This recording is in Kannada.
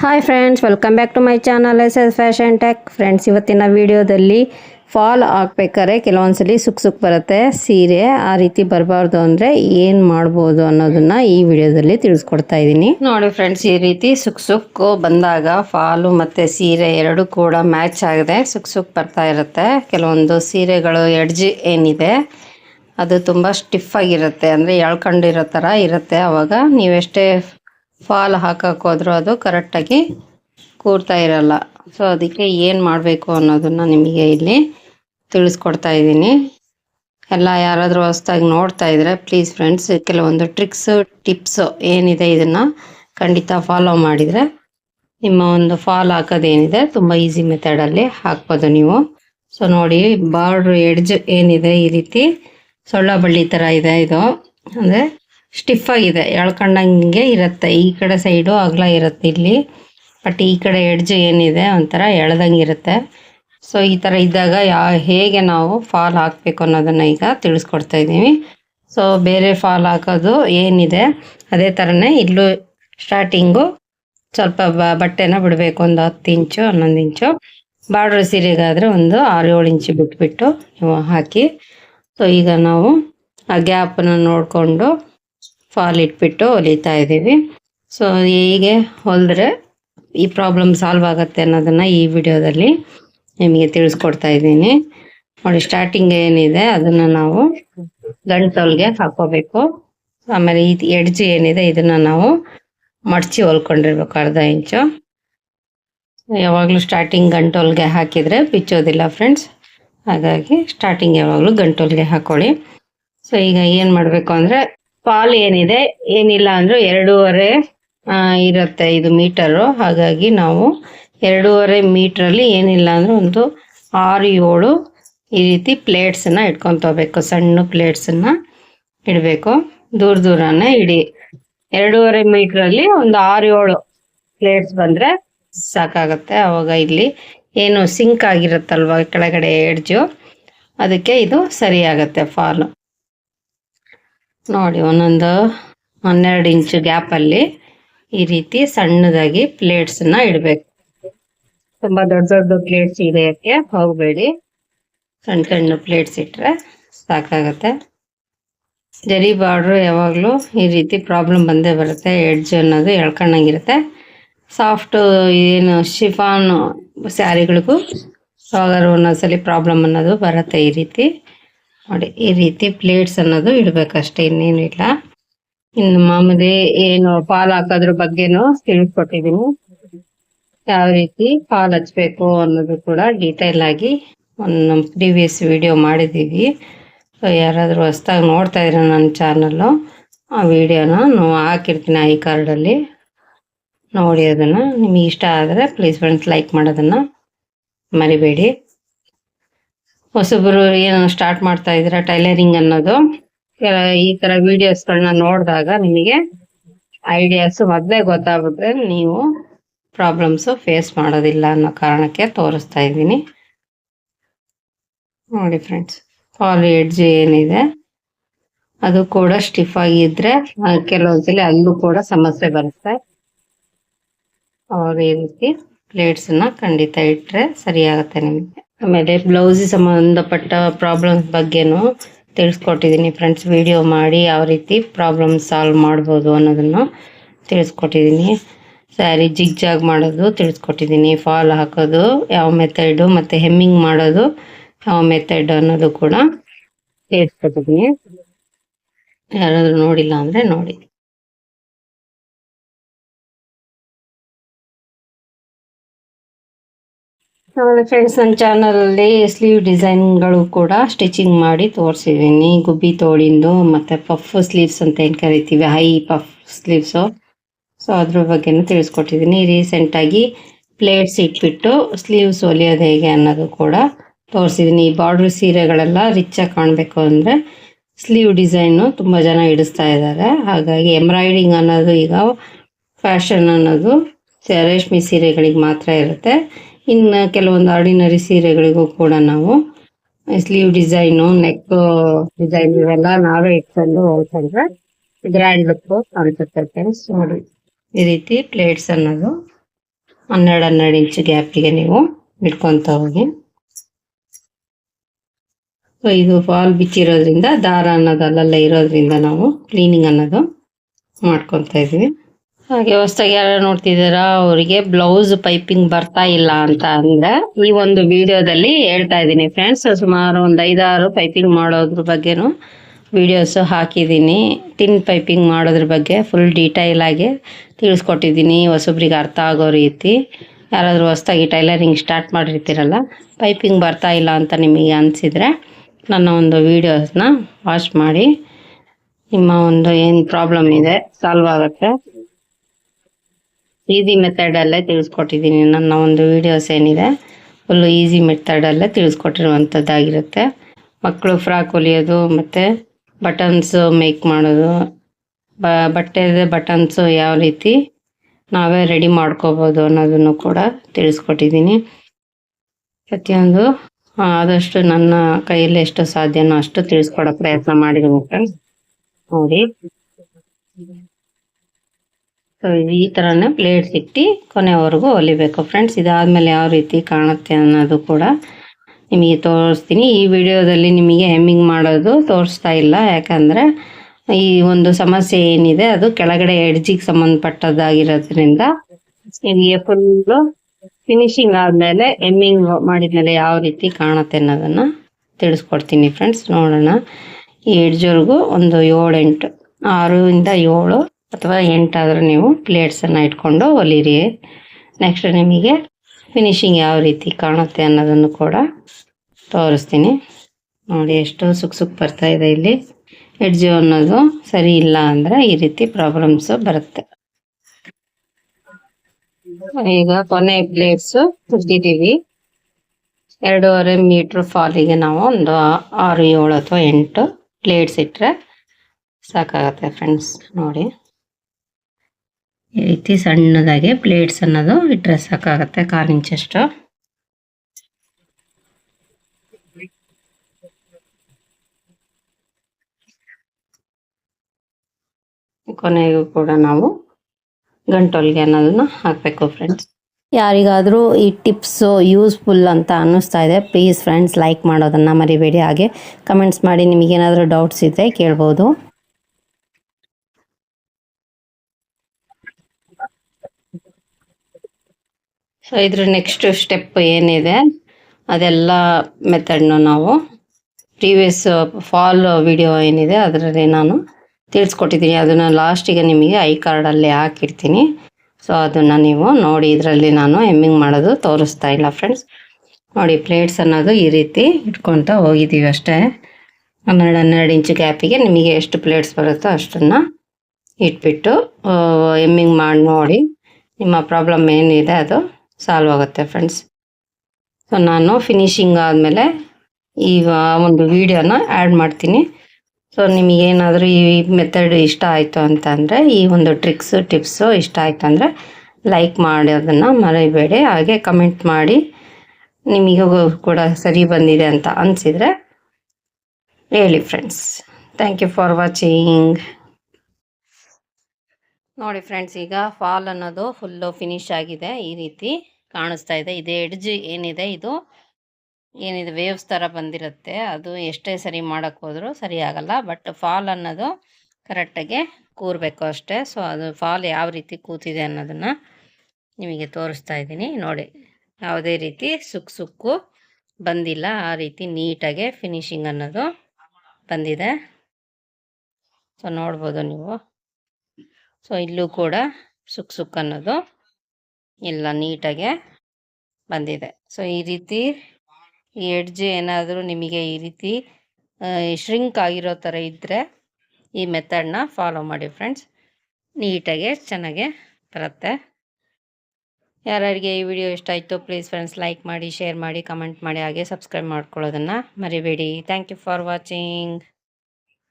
Hi friends welcome back to my channel S S fashion tech friends ಇವತ್ತಿನ ವಿಡಿಯೋದಲ್ಲಿ ಫಾಲ್ ಹಾಕ್ಬೇಕಾದ್ರೆ ಕೆಲವೊಂದ್ಸಲಿ ಸುಕ್ ಸುಕ್ ಬರುತ್ತೆ. ಸೀರೆ ಆ ರೀತಿ ಬರಬಾರ್ದು ಅಂದರೆ ಏನು ಮಾಡ್ಬೋದು ಅನ್ನೋದನ್ನು ಈ ವಿಡಿಯೋದಲ್ಲಿ ತಿಳಿಸ್ಕೊಡ್ತಾ ಇದ್ದೀನಿ. ನೋಡಿ ಫ್ರೆಂಡ್ಸ್ ಈ ರೀತಿ ಸುಕ್ ಸುಕ್ಕು ಬಂದಾಗ ಫಾಲು ಮತ್ತು ಸೀರೆ ಎರಡು ಕೂಡ ಮ್ಯಾಚ್ ಆಗಿದೆ. ಸುಕ್ ಸುಕ್ ಬರ್ತಾ ಇರುತ್ತೆ. ಕೆಲವೊಂದು ಸೀರೆಗಳು ಎಡ್ಜ್ ಏನಿದೆ, ಅದು ತುಂಬ ಸ್ಟಿಫ್ ಆಗಿರುತ್ತೆ. ಅಂದರೆ ಎಳ್ಕೊಂಡಿರೋ ಥರ ಇರುತ್ತೆ. ಆವಾಗ ನೀವೆಷ್ಟೇ ಫಾಲ್ ಹಾಕಕ್ಕೆ ಅದು ಕರೆಕ್ಟಾಗಿ ಕೂರ್ತಾ ಇರಲ್ಲ. ಸೊ ಅದಕ್ಕೆ ಏನು ಮಾಡಬೇಕು ಅನ್ನೋದನ್ನು ನಿಮಗೆ ಇಲ್ಲಿ ತಿಳಿಸ್ಕೊಡ್ತಾ ಇದ್ದೀನಿ. ಎಲ್ಲ ಯಾರಾದರೂ ಹೊಸ್ದಾಗಿ ನೋಡ್ತಾ ಇದ್ರೆ ಪ್ಲೀಸ್ ಫ್ರೆಂಡ್ಸ್ ಕೆಲವೊಂದು ಟ್ರಿಕ್ಸು ಟಿಪ್ಸು ಏನಿದೆ ಇದನ್ನು ಖಂಡಿತ ಫಾಲೋ ಮಾಡಿದರೆ ನಿಮ್ಮ ಒಂದು ಫಾಲ್ ಹಾಕೋದೇನಿದೆ ತುಂಬ ಈಸಿ ಮೆಥಡಲ್ಲಿ ಹಾಕ್ಬೋದು ನೀವು. ಸೊ ನೋಡಿ, ಬಾರ್ಡ್ರ್ ಎಡ್ಜ್ ಏನಿದೆ ಈ ರೀತಿ? ಸೊಳ್ಳ ಬಳ್ಳಿ ಥರ ಇದೆ ಇದು. ಅಂದರೆ ಸ್ಟಿಫ್ ಆಗಿದೆ. ಎಳ್ಕೊಂಡಂಗೆ ಇರುತ್ತೆ. ಈ ಕಡೆ ಸೈಡು ಅಗಲ ಇರುತ್ತೆ ಇಲ್ಲಿ. ಬಟ್ ಈ ಕಡೆ ಎಡ್ಜ್ ಏನಿದೆ ಒಂಥರ ಎಳ್ದಂಗೆ ಇರುತ್ತೆ. ಸೊ ಈ ಥರ ಇದ್ದಾಗ ಯಾ, ಹೇಗೆ ನಾವು ಫಾಲ್ ಹಾಕಬೇಕು ಅನ್ನೋದನ್ನು ಈಗ ತಿಳಿಸ್ಕೊಡ್ತಾ ಇದ್ದೀವಿ. ಸೊ ಬೇರೆ ಫಾಲ್ ಹಾಕೋದು ಏನಿದೆ, ಅದೇ ಥರನೇ ಇಲ್ಲೂ ಸ್ಟಾರ್ಟಿಂಗು ಸ್ವಲ್ಪ ಬ, ಬಟ್ಟೆನ ಬಿಡಬೇಕು. ಒಂದು ಹತ್ತು ಇಂಚು, ಹನ್ನೊಂದು ಇಂಚು. ಬಾರ್ಡ್ರ್ ಸೀರೆಗಾದರೆ ಒಂದು ಆರು ಏಳು ಇಂಚು ಬಿಟ್ಬಿಟ್ಟು ನೀವು ಹಾಕಿ. ಸೊ ಈಗ ನಾವು ಆ ಗ್ಯಾಪನ್ನು ನೋಡಿಕೊಂಡು ಫಾಲ್ ಇಟ್ಬಿಟ್ಟು ಹೊಲಿತಾ ಇದ್ದೀವಿ. ಸೊ ಹೀಗೆ ಹೊಲಿದ್ರೆ ಈ ಪ್ರಾಬ್ಲಮ್ ಸಾಲ್ವ್ ಆಗುತ್ತೆ ಅನ್ನೋದನ್ನು ಈ ವಿಡಿಯೋದಲ್ಲಿ ನಿಮಗೆ ತಿಳಿಸ್ಕೊಡ್ತಾ ಇದ್ದೀನಿ. ನೋಡಿ ಸ್ಟಾರ್ಟಿಂಗ್ ಏನಿದೆ, ಅದನ್ನು ನಾವು ಗಂಟಲ್ಗೆ ಹಾಕೋಬೇಕು. ಆಮೇಲೆ ಈ ಎಡ್ಜ್ ಏನಿದೆ, ಇದನ್ನು ನಾವು ಮಡಚಿ ಹೊಲ್ಕೊಂಡಿರ್ಬೇಕು ಅರ್ಧ ಇಂಚು. ಯಾವಾಗಲೂ ಸ್ಟಾರ್ಟಿಂಗ್ ಗಂಟೋಲ್ಗೆ ಹಾಕಿದರೆ ಬಿಚ್ಚೋದಿಲ್ಲ ಫ್ರೆಂಡ್ಸ್ ಹಾಗಾಗಿ ಸ್ಟಾರ್ಟಿಂಗ್ ಯಾವಾಗಲೂ ಗಂಟೋಲ್ಗೆ ಹಾಕೊಳ್ಳಿ. ಸೊ ಈಗ ಏನು ಮಾಡಬೇಕು ಅಂದರೆ ಪಾಲ್ ಏನಿದೆ, ಏನಿಲ್ಲ ಅಂದರೂ ಎರಡೂವರೆ ಇರುತ್ತೆ ಇದು ಮೀಟರು. ಹಾಗಾಗಿ ನಾವು ಎರಡೂವರೆ ಮೀಟ್ರಲ್ಲಿ ಏನಿಲ್ಲ ಅಂದ್ರೆ ಒಂದು ಆರು ಏಳು ಈ ರೀತಿ ಪ್ಲೇಟ್ಸನ್ನ ಇಟ್ಕೊತೋಬೇಕು ಸಣ್ಣ ಪ್ಲೇಟ್ಸನ್ನ ಇಡಬೇಕು. ದೂರ ದೂರನೇ ಇಡಿ. ಎರಡೂವರೆ ಮೀಟ್ರಲ್ಲಿ ಒಂದು ಆರು ಏಳು ಪ್ಲೇಟ್ಸ್ ಬಂದರೆ ಸಾಕಾಗುತ್ತೆ. ಅವಾಗ ಇಲ್ಲಿ ಏನು ಸಿಂಕ್ ಆಗಿರುತ್ತಲ್ವ ಕೆಳಗಡೆ ಎಡ್ಜು, ಅದಕ್ಕೆ ಇದು ಸರಿಯಾಗತ್ತೆ ಫಾಲು ನೋಡಿ, ಒಂದೊಂದು ಹನ್ನೆರಡು ಇಂಚು ಗ್ಯಾಪಲ್ಲಿ ಈ ರೀತಿ ಸಣ್ಣದಾಗಿ ಪ್ಲೇಟ್ಸನ್ನ ಇಡಬೇಕು. ತುಂಬ ದೊಡ್ಡ ದೊಡ್ಡ ಪ್ಲೇಟ್ಸ್ ಇದಕ್ಕೆ ಹೋಗಬೇಡಿ. ಸಣ್ಣ ಸಣ್ಣ ಪ್ಲೇಟ್ಸ್ ಇಟ್ಟರೆ ಸಾಕಾಗತ್ತೆ. ಜರಿ ಬಾರ್ಡ್ರು ಯಾವಾಗಲೂ ಈ ರೀತಿ ಪ್ರಾಬ್ಲಮ್ ಬಂದೇ ಬರುತ್ತೆ ಎಡ್ಜ್ ಅನ್ನೋದು ಎಳ್ಕೊಂಡಂಗಿರುತ್ತೆ ಸಾಫ್ಟ್ ಏನು ಶಿಫಾನ್ ಸ್ಯಾರಿಗಳಿಗೂ ಸಾಗರ್ ಒಂದೊಂದ್ಸಲಿ ಪ್ರಾಬ್ಲಮ್ ಅನ್ನೋದು ಬರುತ್ತೆ ಈ ರೀತಿ. ನೋಡಿ, ಈ ರೀತಿ ಪ್ಲೇಟ್ಸ್ ಅನ್ನೋದು ಇಡಬೇಕಷ್ಟೇ, ಇನ್ನೇನು ಇಲ್ಲ. ಇನ್ನು ಮಾಮೂಲಿ ಏನು ಪಾಲ್ ಹಾಕೋದ್ರ ಬಗ್ಗೆನೂ ತಿಳಿಸ್ಕೊಟ್ಟಿದ್ದೀನಿ. ಯಾವ ರೀತಿ ಪಾಲ್ ಹಚ್ಬೇಕು ಅನ್ನೋದು ಕೂಡ ಡೀಟೇಲ್ ಆಗಿ ಒಂದು ನಮ್ಮ ಪ್ರೀವಿಯಸ್ ವಿಡಿಯೋ ಮಾಡಿದ್ದೀವಿ. ಸೊ ಯಾರಾದರೂ ಹೊಸ್ದಾಗಿ ನೋಡ್ತಾ ಇದ್ರೆ ನನ್ನ ಚಾನಲ್ಲು ಆ ವಿಡಿಯೋನ ನಾವು ಹಾಕಿರ್ತೀನಿ ಐ ಕಾರ್ಡಲ್ಲಿ ನೋಡಿ ಅದನ್ನು. ನಿಮಗೆ ಇಷ್ಟ ಆದರೆ ಪ್ಲೀಸ್ ಫ್ರೆಂಡ್ಸ್ ಲೈಕ್ ಮಾಡೋದನ್ನು ಮರಿಬೇಡಿ. ಹೊಸಬರು ಏನು ಸ್ಟಾರ್ಟ್ ಮಾಡ್ತಾ ಇದ್ದೀರಾ ಟೈಲರಿಂಗ್ ಅನ್ನೋದು? ಈ ತರ ವಿಡಿಯೋಸ್ಗಳನ್ನ ನೋಡಿದಾಗ ನಿಮಗೆ ಐಡಿಯಾಸ್ ಮೊದಲೇ ಗೊತ್ತಾಗ್ಬಿಟ್ರೆ ನೀವು ಪ್ರಾಬ್ಲಮ್ಸ್ ಫೇಸ್ ಮಾಡೋದಿಲ್ಲ ಅನ್ನೋ ಕಾರಣಕ್ಕೆ ತೋರಿಸ್ತಾ ಇದ್ದೀನಿ. ನೋಡಿ ಫ್ರೆಂಡ್ಸ್ ಫಾಲ್ ಎಡ್ಜ್ ಏನಿದೆ? ಅದು ಕೂಡ ಸ್ಟಿಫ್ ಆಗಿದ್ರೆ ಕೆಲವೊಂದ್ಸಲಿ ಅಲ್ಲೂ ಕೂಡ ಸಮಸ್ಯೆ ಬರುತ್ತೆ. ಅವಾಗ ಈ ರೀತಿ ಪ್ಲೇಟ್ಸ್ನ ಖಂಡಿತ ಇಟ್ಟರೆ ಸರಿಯಾಗುತ್ತೆ ನಿಮಗೆ. ಆಮೇಲೆ ಬ್ಲೌಸ್ ಸಂಬಂಧಪಟ್ಟ ಪ್ರಾಬ್ಲಮ್ಸ್ ಬಗ್ಗೆನೂ ತಿಳಿಸ್ಕೊಟ್ಟಿದ್ದೀನಿ ಫ್ರೆಂಡ್ಸ್ ವಿಡಿಯೋ ಮಾಡಿ ಯಾವ ರೀತಿ ಪ್ರಾಬ್ಲಮ್ ಸಾಲ್ವ್ ಮಾಡ್ಬೋದು ಅನ್ನೋದನ್ನು ತಿಳಿಸ್ಕೊಟ್ಟಿದ್ದೀನಿ. ಸ್ಯಾರಿ ಜಿಗ್ ಜಾಗ್ ಮಾಡೋದು ತಿಳಿಸ್ಕೊಟ್ಟಿದ್ದೀನಿ. ಫಾಲ್ ಹಾಕೋದು, ಯಾವ ಮೆಥಡು ಮತ್ತು ಹೆಮ್ಮಿಂಗ್ ಮಾಡೋದು ಯಾವ ಮೆಥಡ್ ಅನ್ನೋದು ಕೂಡ ತಿಳಿಸ್ಕೊಟ್ಟಿದ್ದೀನಿ. ಯಾರಾದರೂ ನೋಡಿಲ್ಲ ಅಂದರೆ ನೋಡಿ. ಆಮೇಲೆ ಫ್ರೆಂಡ್ಸ್ ನನ್ನ ಚಾನಲಲ್ಲಿ ಸ್ಲೀವ್ ಡಿಸೈನ್ಗಳು ಕೂಡ ಸ್ಟಿಚಿಂಗ್ ಮಾಡಿ ತೋರಿಸಿದ್ದೀನಿ ಗುಬ್ಬಿ ತೋಳಿಂದು ಮತ್ತು ಪಫ್ ಸ್ಲೀವ್ಸ್ ಅಂತ ಏನು ಕರಿತೀವಿ ಹೈ ಪಫ್ ಸ್ಲೀವ್ಸು ಸೊ ಅದ್ರ ಬಗ್ಗೆನೂ ತಿಳಿಸ್ಕೊಟ್ಟಿದ್ದೀನಿ ರೀಸೆಂಟಾಗಿ ಪ್ಲೇಟ್ಸ್ ಇಟ್ಬಿಟ್ಟು ಸ್ಲೀವ್ಸ್ ಹೊಲಿಯೋದು ಹೇಗೆ ಅನ್ನೋದು ಕೂಡ ತೋರಿಸಿದ್ದೀನಿ ಈ ಬಾರ್ಡ್ರ್ ಸೀರೆಗಳೆಲ್ಲ ರಿಚ್ಚಾಗಿ ಕಾಣಬೇಕು ಅಂದರೆ ಸ್ಲೀವ್ ಡಿಸೈನು ತುಂಬ ಜನ ಹಿಡಿಸ್ತಾ ಇದ್ದಾರೆ ಹಾಗಾಗಿ ಎಂಬ್ರಾಯ್ಡಿಂಗ್ ಅನ್ನೋದು ಈಗ ಫ್ಯಾಷನ್ ಅನ್ನೋದು ರೇಷ್ಮೆ ಸೀರೆಗಳಿಗೆ ಮಾತ್ರ ಇರುತ್ತೆ. ಇನ್ನು ಕೆಲವೊಂದು ಆರ್ಡಿನರಿ ಸೀರೆಗಳಿಗೂ ಕೂಡ ನಾವು ಸ್ಲೀವ್ ಡಿಸೈನು ನೆಕ್ ಡಿಸೈನ್ ಇವೆಲ್ಲ ನಾವೇ ಇಟ್ಕೊಂಡು ಹೋಲ್ಕೊಂಡ್ರೆ ಗ್ರ್ಯಾಂಡ್ ಲುಕ್ ಕಾಣಿಸುತ್ತೆ ಫ್ರೆಂಡ್ಸ್ ನೋಡಿ. ಈ ರೀತಿ ಪ್ಲೇಟ್ಸ್ ಅನ್ನೋದು ಹನ್ನೆರಡು ಹನ್ನೆರಡು ಗ್ಯಾಪ್ ಗ್ಯಾಪಿಗೆ ನೀವು ಇಟ್ಕೊಂತ ಹೋಗಿ. ಸೊ ಇದು ಫಾಲ್ ಬಿಚ್ಚಿರೋದ್ರಿಂದ ದಾರ ಅನ್ನೋದು ಇರೋದ್ರಿಂದ ನಾವು ಕ್ಲೀನಿಂಗ್ ಅನ್ನೋದು ಮಾಡ್ಕೊತಾ ಇದೀವಿ. ಹಾಗೆ ಹೊಸ್ದಾಗಿ ಯಾರು ನೋಡ್ತಿದ್ದೀರಾ ಅವರಿಗೆ ಬ್ಲೌಸ್ ಪೈಪಿಂಗ್ ಬರ್ತಾ ಇಲ್ಲ ಅಂತ ಅಂದ್ರೆ ಈ ಒಂದು ವಿಡಿಯೋದಲ್ಲಿ ಹೇಳ್ತಾ ಇದ್ದೀನಿ ಫ್ರೆಂಡ್ಸ್ ಸುಮಾರು ಒಂದು ಐದಾರು ಪೈಪಿಂಗ್ ಮಾಡೋದ್ರ ಬಗ್ಗೆನೂ ವಿಡಿಯೋಸ್ ಹಾಕಿದ್ದೀನಿ. ಟಿನ್ ಪೈಪಿಂಗ್ ಮಾಡೋದ್ರ ಬಗ್ಗೆ ಫುಲ್ ಡೀಟೈಲ್ ಆಗಿ ತಿಳಿಸ್ಕೊಟ್ಟಿದ್ದೀನಿ. ಹೊಸೊಬ್ರಿಗೆ ಅರ್ಥ ಆಗೋ ರೀತಿ. ಯಾರಾದರೂ ಹೊಸ್ದಾಗಿ ಟೈಲರಿಂಗ್ ಸ್ಟಾರ್ಟ್ ಮಾಡಿರ್ತೀರಲ್ಲ ಪೈಪಿಂಗ್ ಬರ್ತಾ ಇಲ್ಲ ಅಂತ ನಿಮಗೆ ಅನಿಸಿದರೆ ನನ್ನ ಒಂದು ವೀಡಿಯೋಸ್ನ ವಾಚ್ ಮಾಡಿ. ನಿಮ್ಮ ಒಂದು ಏನು ಪ್ರಾಬ್ಲಮ್ ಇದೆ ಸಾಲ್ವ್ ಆಗುತ್ತೆ ಈಸಿ ಮೆಥಡಲ್ಲೇ ತಿಳಿಸ್ಕೊಟ್ಟಿದ್ದೀನಿ ನನ್ನ ಒಂದು ವೀಡಿಯೋಸ್ ಏನಿದೆ ಫುಲ್ಲು ಈಸಿ ಮೆಥಡಲ್ಲೇ ತಿಳಿಸ್ಕೊಟ್ಟಿರುವಂಥದ್ದಾಗಿರುತ್ತೆ. ಮಕ್ಕಳು ಫ್ರಾಕ್ ಹೊಲಿಯೋದು, ಮತ್ತು ಬಟನ್ಸ್ ಮೇಕ್ ಮಾಡೋದು, ಬ, ಬಟ್ಟೆದ ಬಟನ್ಸು ಯಾವ ರೀತಿ ನಾವೇ ರೆಡಿ ಮಾಡ್ಕೋಬೋದು ಅನ್ನೋದನ್ನು ಕೂಡ ತಿಳಿಸ್ಕೊಟ್ಟಿದ್ದೀನಿ ಪ್ರತಿಯೊಂದು ಆದಷ್ಟು ನನ್ನ ಕೈಯಲ್ಲಿ ಎಷ್ಟು ಸಾಧ್ಯನೋ ಅಷ್ಟು ತಿಳಿಸ್ಕೊಡೋ ಪ್ರಯತ್ನ ಫ್ರೆಂಡ್ಸ್ ನೋಡಿ. ಈ ಥರನೇ ಪ್ಲೇಟ್ಸ್ ಇಟ್ಟು ಕೊನೆವರೆಗೂ ಹೊಲಿಬೇಕು. ಫ್ರೆಂಡ್ಸ್ ಇದಾದ್ಮೇಲೆ ಯಾವ ರೀತಿ ಕಾಣುತ್ತೆ ಅನ್ನೋದು ಕೂಡ ನಿಮಗೆ ತೋರಿಸ್ತೀನಿ. ಈ ವಿಡಿಯೋದಲ್ಲಿ ನಿಮಗೆ ಹೆಮ್ಮಿಂಗ್ ಮಾಡೋದು ತೋರಿಸ್ತಾ ಇಲ್ಲ. ಯಾಕಂದರೆ ಈ ಒಂದು ಸಮಸ್ಯೆ ಏನಿದೆ, ಅದು ಕೆಳಗಡೆ ಎಡ್ಜಿಗೆ ಸಂಬಂಧಪಟ್ಟದ್ದಾಗಿರೋದ್ರಿಂದ ನಿಮಗೆ ಫುಲ್ಲು ಫಿನಿಶಿಂಗ್ ಆದಮೇಲೆ ಹೆಮ್ಮಿಂಗ್ ಮಾಡಿದ್ಮೇಲೆ ಯಾವ ರೀತಿ ಕಾಣುತ್ತೆ ಅನ್ನೋದನ್ನು ತಿಳಿಸ್ಕೊಡ್ತೀನಿ ಫ್ರೆಂಡ್ಸ್ ನೋಡೋಣ. ಈ ಎಡ್ಜ್ವರೆಗೂ ಒಂದು ಏಳೆಂಟು ಆರು ಇಂದ ಏಳು ಅಥವಾ ಎಂಟಾದರೂ ನೀವು ಪ್ಲೇಟ್ಸನ್ನು ಇಟ್ಕೊಂಡು ಹೊಲಿರಿ ನೆಕ್ಸ್ಟ್ ನಿಮಗೆ ಫಿನಿಶಿಂಗ್ ಯಾವ ರೀತಿ ಕಾಣುತ್ತೆ ಅನ್ನೋದನ್ನು ಕೂಡ ತೋರಿಸ್ತೀನಿ. ನೋಡಿ ಎಷ್ಟು ಸುಖ ಸುಖ ಬರ್ತಾ ಇದೆ ಇಲ್ಲಿ. ಎಡ್ಜು ಅನ್ನೋದು ಸರಿ ಇಲ್ಲ ಅಂದರೆ ಈ ರೀತಿ ಪ್ರಾಬ್ಲಮ್ಸ್ ಬರುತ್ತೆ. ಈಗ ಕೊನೆ ಪ್ಲೇಟ್ಸು ಕುಟ್ಟಿದ್ದೀವಿ ಎರಡೂವರೆ ಮೀಟ್ರ್ ಫಾಲಿಗೆ ನಾವು ಒಂದು ಆರು ಏಳು ಅಥವಾ ಎಂಟು ಪ್ಲೇಟ್ಸ್ ಇಟ್ಟರೆ ಸಾಕಾಗತ್ತೆ ಫ್ರೆಂಡ್ಸ್ ನೋಡಿ. ಈ ರೀತಿ ಸಣ್ಣದಾಗಿ ಪ್ಲೇಟ್ಸ್ ಅನ್ನೋದು ಇಟ್ಟರೆ ಸಾಕಾಗತ್ತೆ ಕಾಲು ಇಂಚಷ್ಟು ಕೊನೆಗೂ ಕೂಡ ನಾವು ಗಂಟೊಲ್ಗೆ ಅನ್ನೋದನ್ನ ಹಾಕಬೇಕು ಫ್ರೆಂಡ್ಸ್ ಯಾರಿಗಾದರೂ ಈ ಟಿಪ್ಸು ಯೂಸ್ಫುಲ್ ಅಂತ ಅನ್ನಿಸ್ತಾ ಇದೆ ಪ್ಲೀಸ್ ಫ್ರೆಂಡ್ಸ್ ಲೈಕ್ ಮಾಡೋದನ್ನು ಮರಿಬೇಡಿ. ಹಾಗೆ ಕಮೆಂಟ್ಸ್ ಮಾಡಿ ನಿಮಗೇನಾದರೂ ಡೌಟ್ಸ್ ಇದ್ದರೆ ಕೇಳ್ಬೋದು. ಸೊ ಇದ್ರ ನೆಕ್ಸ್ಟ್ ಸ್ಟೆಪ್ ಏನಿದೆ? ಅದೆಲ್ಲ ಮೆಥಡ್ನು ನಾವು ಪ್ರೀವಿಯಸ್ ಫಾಲ್ ವಿಡಿಯೋ ಏನಿದೆ, ಅದರಲ್ಲಿ ನಾನು ತಿಳಿಸ್ಕೊಟ್ಟಿದ್ದೀನಿ. ಅದನ್ನು ಲಾಸ್ಟಿಗೆ ನಿಮಗೆ ಐ ಕಾರ್ಡಲ್ಲಿ ಹಾಕಿರ್ತೀನಿ. ಸೊ ಅದನ್ನು ನೀವು ನೋಡಿ, ಇದರಲ್ಲಿ ನಾನು ಎಮ್ಮಿಂಗ್ ಮಾಡೋದು ತೋರಿಸ್ತಾ ಇಲ್ಲ ಫ್ರೆಂಡ್ಸ್ ನೋಡಿ ಪ್ಲೇಟ್ಸ್ ಅನ್ನೋದು ಈ ರೀತಿ ಇಟ್ಕೊತಾ ಹೋಗಿದ್ದೀವಿ ಅಷ್ಟೇ. ಹನ್ನೆರಡು ಹನ್ನೆರಡು ಇಂಚು ಗ್ಯಾಪಿಗೆ ನಿಮಗೆ ಎಷ್ಟು ಪ್ಲೇಟ್ಸ್ ಬರುತ್ತೋ ಅಷ್ಟನ್ನು ಇಟ್ಬಿಟ್ಟು ಎಮ್ಮಿಂಗ್ ಮಾಡಿ ನೋಡಿ. ನಿಮ್ಮ ಪ್ರಾಬ್ಲಮ್ ಏನಿದೆ ಅದು ಸಾಲ್ವ್ ಆಗುತ್ತೆ ಫ್ರೆಂಡ್ಸ್ ಸೊ ನಾನು ಫಿನಿಶಿಂಗ್ ಆದಮೇಲೆ ಈಗ ಒಂದು ವಿಡಿಯೋನ ಆ್ಯಡ್ ಮಾಡ್ತೀನಿ. ಸೊ ನಿಮಗೇನಾದರೂ ಈ ಮೆಥಡ್ ಇಷ್ಟ ಆಯಿತು ಅಂತ ಅಂದರೆ, ಈ ಒಂದು ಟ್ರಿಕ್ಸು ಟಿಪ್ಸು ಇಷ್ಟ ಆಯಿತು ಅಂದರೆ ಲೈಕ್ ಮಾಡೋದನ್ನು ಮರೆಯಬೇಡಿ ಹಾಗೆ ಕಮೆಂಟ್ ಮಾಡಿ. ನಿಮಗೂ ಕೂಡ ಸರಿ ಬಂದಿದೆ ಅಂತ ಅನಿಸಿದರೆ ಹೇಳಿ friends thank you for watching ನೋಡಿ ಫ್ರೆಂಡ್ಸ್ ಈಗ ಫಾಲ್ ಅನ್ನೋದು ಫುಲ್ಲು ಫಿನಿಶ್ ಆಗಿದೆ ಈ ರೀತಿ. ಕಾಣಿಸ್ತಾ ಇದೆ. ಇದು ಎಡ್ಜ್ ಏನಿದೆ ಇದು? ಏನಿದೆ? ವೇವ್ಸ್ ಥರ ಬಂದಿರುತ್ತೆ. ಅದು ಎಷ್ಟೇ ಸರಿ ಮಾಡೋಕ್ಕೆ ಹೋದರೂ ಸರಿ ಬಟ್ ಫಾಲ್ ಅನ್ನೋದು ಕರೆಕ್ಟಾಗಿ ಕೂರಬೇಕು ಅಷ್ಟೇ. ಸೊ, ಅದು ಫಾಲ್ ಯಾವ ರೀತಿ ಕೂತಿದೆ ಅನ್ನೋದನ್ನು ನಿಮಗೆ ತೋರಿಸ್ತಾ ಇದ್ದೀನಿ. ನೋಡಿ, ಯಾವುದೇ ರೀತಿ ಸುಕ್ ಸುಕ್ಕು ಬಂದಿಲ್ಲ. ಆ ರೀತಿ ನೀಟಾಗೆ ಫಿನಿಶಿಂಗ್ ಅನ್ನೋದು ಬಂದಿದೆ. ಸೊ, ನೋಡ್ಬೋದು ನೀವು. ಸೊ, ಇಲ್ಲೂ ಕೂಡ ಸುಕ್ ಸುಕ್ ಅನ್ನೋದು ಇಲ್ಲ ನೀಟಾಗೆ ಬಂದಿದೆ. ಸೊ ಈ ರೀತಿ ಈ ಎಡ್ಜ್ ಏನಾದರೂ ನಿಮಗೆ ಈ ರೀತಿ ಶ್ರಿಂಕ್ ಆಗಿರೋ ಥರ ಇದ್ದರೆ ಈ ಮೆಥಡ್ನ ಫಾಲೋ ಮಾಡಿ ಫ್ರೆಂಡ್ಸ್ ನೀಟಾಗೆ ಚೆನ್ನಾಗೆ ಬರುತ್ತೆ. ಯಾರ್ಯಾರಿಗೆ ಈ ವಿಡಿಯೋ ಇಷ್ಟ ಆಯಿತು ಪ್ಲೀಸ್ ಫ್ರೆಂಡ್ಸ್ ಲೈಕ್ ಮಾಡಿ ಶೇರ್ ಮಾಡಿ ಕಮೆಂಟ್ ಮಾಡಿ, ಹಾಗೆ ಸಬ್ಸ್ಕ್ರೈಬ್ ಮಾಡ್ಕೊಳ್ಳೋದನ್ನು ಮರಿಬೇಡಿ. Thank you for watching